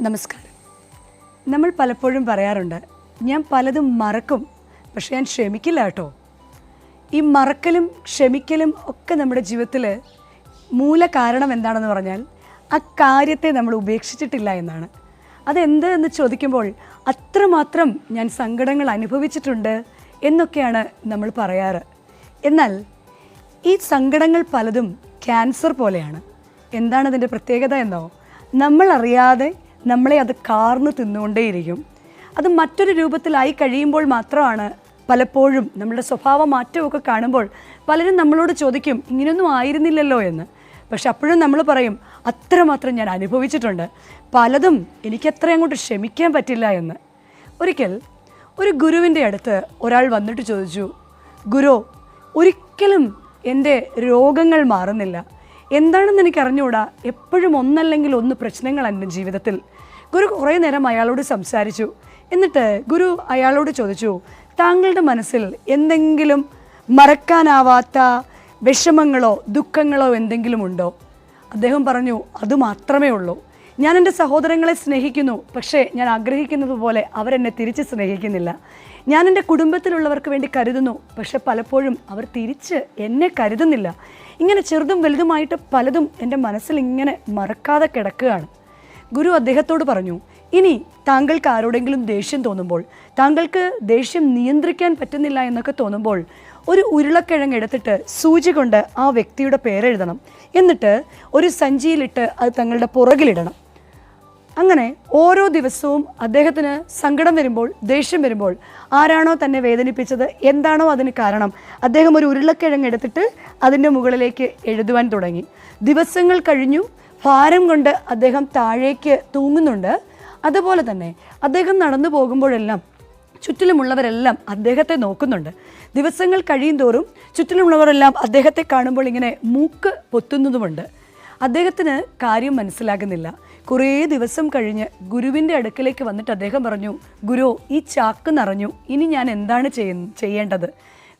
നമസ്കാരം. നമ്മൾ പലപ്പോഴും പറയാറുണ്ട് ഞാൻ പലതും മറക്കും പക്ഷെ ഞാൻ ക്ഷമിക്കില്ല കേട്ടോ. ഈ മറക്കലും ക്ഷമിക്കലും ഒക്കെ നമ്മുടെ ജീവിതത്തിൽ മൂല കാരണം എന്താണെന്ന് പറഞ്ഞാൽ ആ കാര്യത്തെ നമ്മൾ ഉപേക്ഷിച്ചിട്ടില്ല എന്നാണ്. അതെന്ത് എന്ന് ചോദിക്കുമ്പോൾ അത്രമാത്രം ഞാൻ സങ്കടങ്ങൾ അനുഭവിച്ചിട്ടുണ്ട് എന്നൊക്കെയാണ് നമ്മൾ പറയാറ്. എന്നാൽ ഈ സങ്കടങ്ങൾ പലതും ക്യാൻസർ പോലെയാണ്. എന്താണ് അതിന്റെ പ്രത്യേകത എന്നോ? നമ്മൾ അറിയാതെ നമ്മളെ അത് കാർന്ന് തിന്നുകൊണ്ടേയിരിക്കും. അത് മറ്റൊരു രൂപത്തിലായി കഴിയുമ്പോൾ മാത്രമാണ് പലപ്പോഴും നമ്മുടെ സ്വഭാവ മാറ്റമൊക്കെ കാണുമ്പോൾ പലരും നമ്മളോട് ചോദിക്കും ഇങ്ങനെയൊന്നും ആയിരുന്നില്ലല്ലോ എന്ന്. പക്ഷെ അപ്പോഴും നമ്മൾ പറയും അത്രമാത്രം ഞാൻ അനുഭവിച്ചിട്ടുണ്ട്. പലതും എനിക്കത്ര അങ്ങോട്ട് ക്ഷമിക്കാൻ പറ്റില്ല എന്ന്. ഒരിക്കൽ ഒരു ഗുരുവിന്റെ അടുത്ത് ഒരാൾ വന്നിട്ട് ചോദിച്ചു ഗുരു ഒരിക്കലും എന്റെ രോഗങ്ങൾ മാറുന്നില്ല. എന്താണെന്ന് എനിക്ക് അറിഞ്ഞുകൂടാ എപ്പോഴും ഒന്നല്ലെങ്കിൽ ഒന്ന് പ്രശ്നങ്ങൾ എന്റെ ജീവിതത്തിൽ. ഗുരു കുറേ നേരം അയാളോട് സംസാരിച്ചു. എന്നിട്ട് ഗുരു അയാളോട് ചോദിച്ചു താങ്കളുടെ മനസ്സിൽ എന്തെങ്കിലും മറക്കാനാവാത്ത വിഷമങ്ങളോ ദുഃഖങ്ങളോ എന്തെങ്കിലും ഉണ്ടോ? അദ്ദേഹം പറഞ്ഞു അത് മാത്രമേ ഉള്ളൂ. ഞാൻ എന്റെ സഹോദരങ്ങളെ സ്നേഹിക്കുന്നു പക്ഷേ ഞാൻ ആഗ്രഹിക്കുന്നത് പോലെ അവരെന്നെ തിരിച്ച് സ്നേഹിക്കുന്നില്ല. ഞാൻ എന്റെ കുടുംബത്തിലുള്ളവർക്ക് വേണ്ടി കരുതുന്നു പക്ഷെ പലപ്പോഴും അവർ തിരിച്ച് എന്നെ കരുതുന്നില്ല. ഇങ്ങനെ ചെറുതും വലുതുമായിട്ട് പലതും എന്റെ മനസ്സിൽ ഇങ്ങനെ മറക്കാതെ കിടക്കുകയാണ്. ഗുരു അദ്ദേഹത്തോട് പറഞ്ഞു ഇനി താങ്കൾക്ക് ആരോടെങ്കിലും ദേഷ്യം തോന്നുമ്പോൾ താങ്കൾക്ക് ദേഷ്യം നിയന്ത്രിക്കാൻ പറ്റുന്നില്ല എന്നൊക്കെ തോന്നുമ്പോൾ ഒരു ഉരുളക്കിഴങ്ങ് എടുത്തിട്ട് സൂചി കൊണ്ട് ആ വ്യക്തിയുടെ പേരെഴുതണം. എന്നിട്ട് ഒരു സഞ്ചിയിലിട്ട് അത് തങ്ങളുടെ പുറകിലിടണം. അങ്ങനെ ഓരോ ദിവസവും അദ്ദേഹത്തിന് സങ്കടം വരുമ്പോൾ ദേഷ്യം വരുമ്പോൾ ആരാണോ തന്നെ വേദനിപ്പിച്ചത് എന്താണോ അതിന് കാരണം അദ്ദേഹം ഒരു ഉരുളക്കിഴങ്ങ് എടുത്തിട്ട് അതിന്റെ മുകളിലേക്ക് എഴുതുവാൻ തുടങ്ങി. ദിവസങ്ങൾ കഴിഞ്ഞു ഭാരം കൊണ്ട് അദ്ദേഹം താഴേക്ക് തൂങ്ങുന്നുണ്ട്. അതുപോലെ തന്നെ അദ്ദേഹം നടന്നു പോകുമ്പോഴെല്ലാം ചുറ്റിലുമുള്ളവരെല്ലാം അദ്ദേഹത്തെ നോക്കുന്നുണ്ട്. ദിവസങ്ങൾ കഴിയും തോറും ചുറ്റിലുമുള്ളവരെല്ലാം അദ്ദേഹത്തെ കാണുമ്പോൾ ഇങ്ങനെ മൂക്ക് പൊത്തുന്നതുമുണ്ട്. അദ്ദേഹത്തിന് കാര്യം മനസ്സിലാകുന്നില്ല. കുറേ ദിവസം കഴിഞ്ഞ് ഗുരുവിന്റെ അടുക്കലേക്ക് വന്നിട്ട് അദ്ദേഹം പറഞ്ഞു ഗുരു ഈ ചാക്ക് നിറഞ്ഞു. ഇനി ഞാൻ എന്താണ് ചെയ്യ ചെയ്യേണ്ടത്?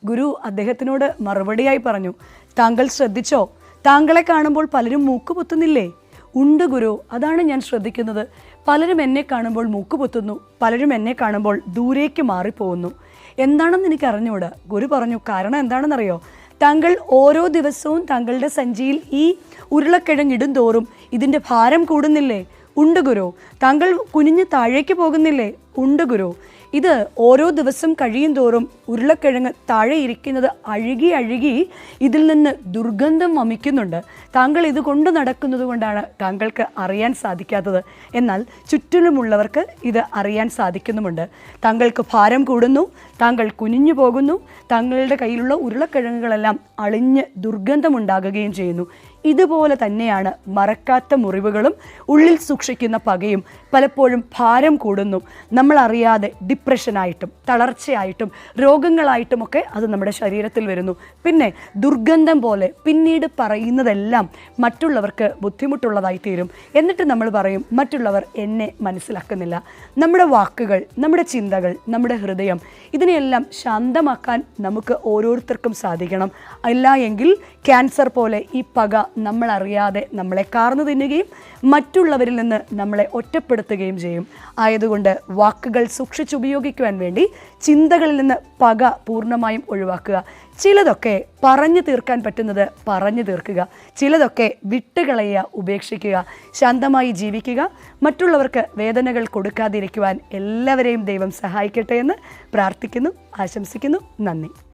ഗുരു അദ്ദേഹത്തിനോട് മറുപടിയായി പറഞ്ഞു താങ്കൾ ശ്രദ്ധിച്ചോ? താങ്കളെ കാണുമ്പോൾ പലരും മൂക്ക് പൊത്തുന്നില്ലേ ഉണ്ട് ഗുരു അതാണ് ഞാൻ ശ്രദ്ധിക്കുന്നത്. പലരും എന്നെ കാണുമ്പോൾ മൂക്ക് പൊത്തുന്നു പലരും എന്നെ കാണുമ്പോൾ ദൂരേക്ക് മാറിപ്പോകുന്നു. എന്താണെന്ന് എനിക്ക് അറിഞ്ഞുകൂടാ ഗുരു പറഞ്ഞു കാരണം എന്താണെന്നറിയോ? താങ്കൾ ഓരോ ദിവസവും താങ്കളുടെ സഞ്ചിയിൽ ഈ ഉരുളക്കിഴങ്ങ് ഇടും തോറും ഇതിന്റെ ഭാരം കൂടുന്നില്ലേ? ഉണ്ട് ഗുരു. താങ്കൾ കുനിഞ്ഞ് താഴേക്ക് പോകുന്നില്ലേ? ഉണ്ട് ഗുരു. ഇത് ഓരോ ദിവസം കഴിയും തോറും ഉരുളക്കിഴങ്ങ് താഴെ ഇരിക്കുന്നത് അഴുകി അഴുകി ഇതിൽ നിന്ന് ദുർഗന്ധം വമിക്കുന്നുണ്ട്. താങ്കൾ ഇത് കൊണ്ട് നടക്കുന്നത് കൊണ്ടാണ് താങ്കൾക്ക് അറിയാൻ സാധിക്കാത്തത്. എന്നാൽ ചുറ്റിലുമുള്ളവർക്ക് ഇത് അറിയാൻ സാധിക്കുന്നുമുണ്ട്. താങ്കൾക്ക് ഭാരം കൂടുന്നു താങ്കൾ കുനിഞ്ഞു പോകുന്നു താങ്കളുടെ കയ്യിലുള്ള ഉരുളക്കിഴങ്ങുകളെല്ലാം അളിഞ്ഞ് ദുർഗന്ധമുണ്ടാകുകയും ചെയ്യുന്നു. ഇതുപോലെ തന്നെയാണ് മറക്കാത്ത മുറിവുകളും ഉള്ളിൽ സൂക്ഷിക്കുന്ന പകയും പലപ്പോഴും ഭാരം കൂടുന്നു. നമ്മളറിയാതെ ഡിപ്രഷനായിട്ടും തളർച്ചയായിട്ടും രോഗങ്ങളായിട്ടുമൊക്കെ അത് നമ്മുടെ ശരീരത്തിൽ വരുന്നു. പിന്നെ ദുർഗന്ധം പോലെ പിന്നീട് പറയുന്നതെല്ലാം മറ്റുള്ളവർക്ക് ബുദ്ധിമുട്ടുള്ളതായി തീരും. എന്നിട്ട് നമ്മൾ പറയും മറ്റുള്ളവർ എന്നെ മനസ്സിലാക്കുന്നില്ല. നമ്മുടെ വാക്കുകൾ നമ്മുടെ ചിന്തകൾ നമ്മുടെ ഹൃദയം ഇതിനെയെല്ലാം ശാന്തമാക്കാൻ നമുക്ക് ഓരോരുത്തർക്കും സാധിക്കണം. അല്ല എങ്കിൽ ക്യാൻസർ പോലെ ഈ പക നമ്മൾ അറിയാതെ നമ്മളെ കാർന്നു തിന്നുകയും മറ്റുള്ളവരിൽ നിന്ന് നമ്മളെ ഒറ്റപ്പെടുത്തുകയും ചെയ്യും. ആയതുകൊണ്ട് വാക്കുകൾ സൂക്ഷിച്ചുപയോഗിക്കുവാൻ വേണ്ടി ചിന്തകളിൽ നിന്ന് പക പൂർണമായും ഒഴിവാക്കുക. ചിലതൊക്കെ പറഞ്ഞു തീർക്കാൻ പറ്റുന്നത് പറഞ്ഞു തീർക്കുക. ചിലതൊക്കെ വിട്ടുകളയുക ഉപേക്ഷിക്കുക. ശാന്തമായി ജീവിക്കുക. മറ്റുള്ളവർക്ക് വേദനകൾ കൊടുക്കാതിരിക്കുവാൻ എല്ലാവരെയും ദൈവം സഹായിക്കട്ടെ എന്ന് പ്രാർത്ഥിക്കുന്നു ആശംസിക്കുന്നു. നന്ദി.